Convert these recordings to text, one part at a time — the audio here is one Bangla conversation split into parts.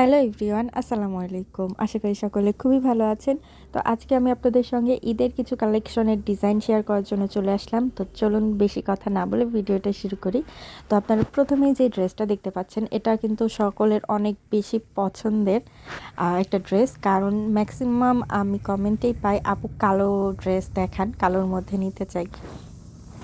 হ্যালো এভরিওয়ান, আসসালামু আলাইকুম। আশা করি সকলে খুবই ভালো আছেন। তো আজকে আমি আপনাদের সঙ্গে ঈদের কিছু কালেকশনের ডিজাইন শেয়ার করার জন্য চলে আসলাম। তো চলুন বেশি কথা না বলে ভিডিওটা শুরু করি। তো আপনারা প্রথমেই যে ড্রেসটা দেখতে পাচ্ছেন, এটা কিন্তু সকলের অনেক বেশি পছন্দের একটা ড্রেস। কারণ ম্যাক্সিমাম আমি কমেন্টেই পাই, আপু কালো ড্রেস দেখান, কালোর মধ্যে নিতে চাই।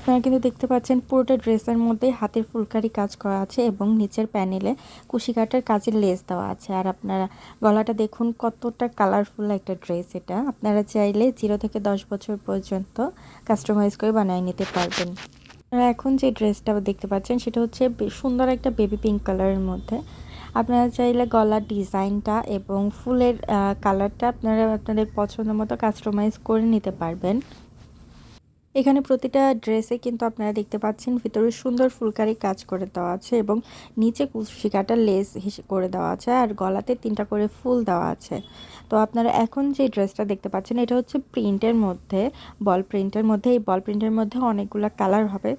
আপনারা কিন্তু দেখতে পাচ্ছেন পুরোটা ড্রেসের মধ্যে হাতের ফুলকারি কাজ করা আছে এবং নিচের প্যানেলে কুশিকাটার কাজের লেস দেওয়া আছে। আর আপনারা গলাটা দেখুন কতটা কালারফুল একটা ড্রেস এটা। আপনারা চাইলে জিরো থেকে দশ বছর পর্যন্ত কাস্টমাইজ করে বানিয়ে নিতে পারবেন। আপনারা এখন যে ড্রেসটা দেখতে পাচ্ছেন সেটা হচ্ছে সুন্দর একটা বেবি পিঙ্ক কালারের মধ্যে। আপনারা চাইলে গলার ডিজাইনটা এবং ফুলের কালারটা আপনারা আপনাদের পছন্দ মতো কাস্টমাইজ করে নিতে পারবেন। এখানে প্রতিটা ড্রেসে কিন্তু আপনারা দেখতে পাচ্ছেন ভিতরে সুন্দর ফুলকারি কাজ করে দেওয়া আছে এবং নিচে কুশিকাটা লেস করে দেওয়া আছে আর গলাতে তিনটা করে ফুল দেওয়া আছে। তো আপনারা এখন যে ড্রেসটা দেখতে পাচ্ছেন, এটা হচ্ছে প্রিন্টের মধ্যে, বল প্রিন্টের মধ্যে। এই বল প্রিন্টের মধ্যে অনেকগুলো কালার হবে।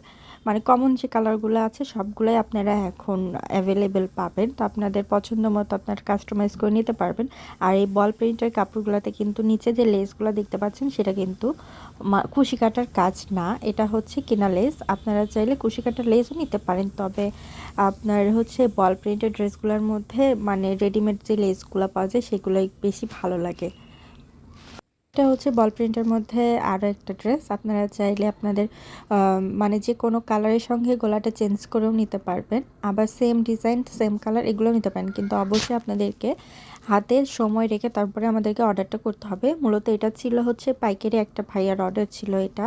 মানে কমন যে কালারগুলো আছে, সবগুলোই আপনারা এখন অ্যাভেলেবেল পাবেন। তো আপনাদের পছন্দ মতো আপনারা কাস্টমাইজ করে নিতে পারবেন। আর এই বল প্রিন্টের কাপড়গুলোতে কিন্তু নিচে যে লেসগুলো দেখতে পাচ্ছেন, সেটা কিন্তু কুশি কাটার কাজ না। এটা হচ্ছে কিনা লেস আপনারা চাইলে কুশি কাটার লেসও নিতে পারেন। তবে আপনার হচ্ছে বল প্রিন্টের ড্রেসগুলোর মধ্যে মানে রেডিমেড যে লেসগুলো পাওয়া যায়, সেগুলোই বেশি ভালো লাগে। এটা হচ্ছে বল প্রিন্টের মধ্যে আরও একটা ড্রেস আপনারা চাইলে আপনাদের মানে যে কোনো কালারের সঙ্গে গলাটা চেঞ্জ করেও নিতে পারবেন। আবার সেম ডিজাইন সেম কালার এগুলো নিতে পারেন। কিন্তু অবশ্যই আপনাদেরকে হাতে সময় রেখে তারপরে আমাদেরকে অর্ডারটা করতে হবে। মূলত এটা ছিল হচ্ছে পাইকারি একটা ভাইয়ার অর্ডার ছিল এটা।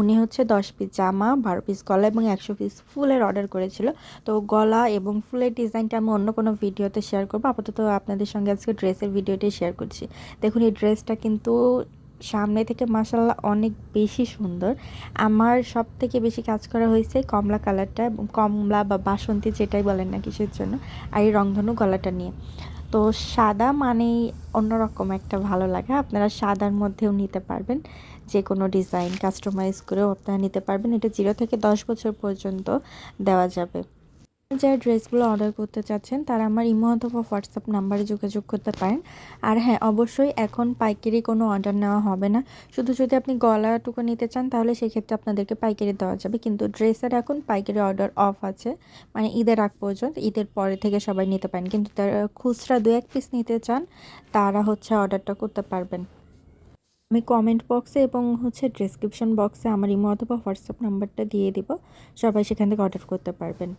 উনি হচ্ছে দশ পিস জামা, বারো পিস গলা এবং একশো পিস ফুলের অর্ডার করেছিল। তো গলা এবং ফুলের ডিজাইনটা আমি অন্য কোনো ভিডিওতে শেয়ার করব। আপাতত আপনাদের সঙ্গে আজকে ড্রেসের ভিডিওটি শেয়ার করছি। দেখুন, এই ড্রেসটা কিন্তু সামনে থেকে মাসাল্লাহ অনেক বেশি সুন্দর। আমার সব থেকে বেশি কাজ করা হয়েছে কমলা কালারটা কমলা বা বাসন্তী যেটাই বলেন না কিসের জন্য, আর এই রংধনু গলাটা নিয়ে। তো সাদা মানেই অন্যরকম একটা ভালো লাগে। আপনারা সাদার মধ্যেও নিতে পারবেন। যে কোনো ডিজাইন কাস্টমাইজ করেও আপনারা নিতে পারবেন। এটা জিরো থেকে দশ বছর পর্যন্ত দেওয়া যাবে। যারা ড্রেসগুলো অর্ডার করতে চাচ্ছেন, তারা আমার ইমো অথবা হোয়াটসঅ্যাপ নাম্বারে যোগাযোগ করতে পারেন। আর হ্যাঁ অবশ্যই এখন পাইকারি কোনো অর্ডার নেওয়া হবে না। শুধু যদি আপনি গলাটুকু নিতে চান, তাহলে সেক্ষেত্রে আপনাদেরকে পাইকারি দেওয়া যাবে। কিন্তু ড্রেসের এখন পাইকারি অর্ডার অফ আছে। মানে ঈদের আগ পর্যন্ত, ঈদের পরে থেকে সবাই নিতে পারেন। কিন্তু তারা খুচরা দু এক পিস নিতে চান, তারা হচ্ছে অর্ডারটা করতে পারবেন। আমি কমেন্ট বক্সে এবং হচ্ছে ডিসক্রিপশন বক্সে আমার ইমো অথবা হোয়াটসঅ্যাপ নাম্বারটা দিয়ে দিব। সবাই সেখান থেকে অর্ডার করতে পারবেন।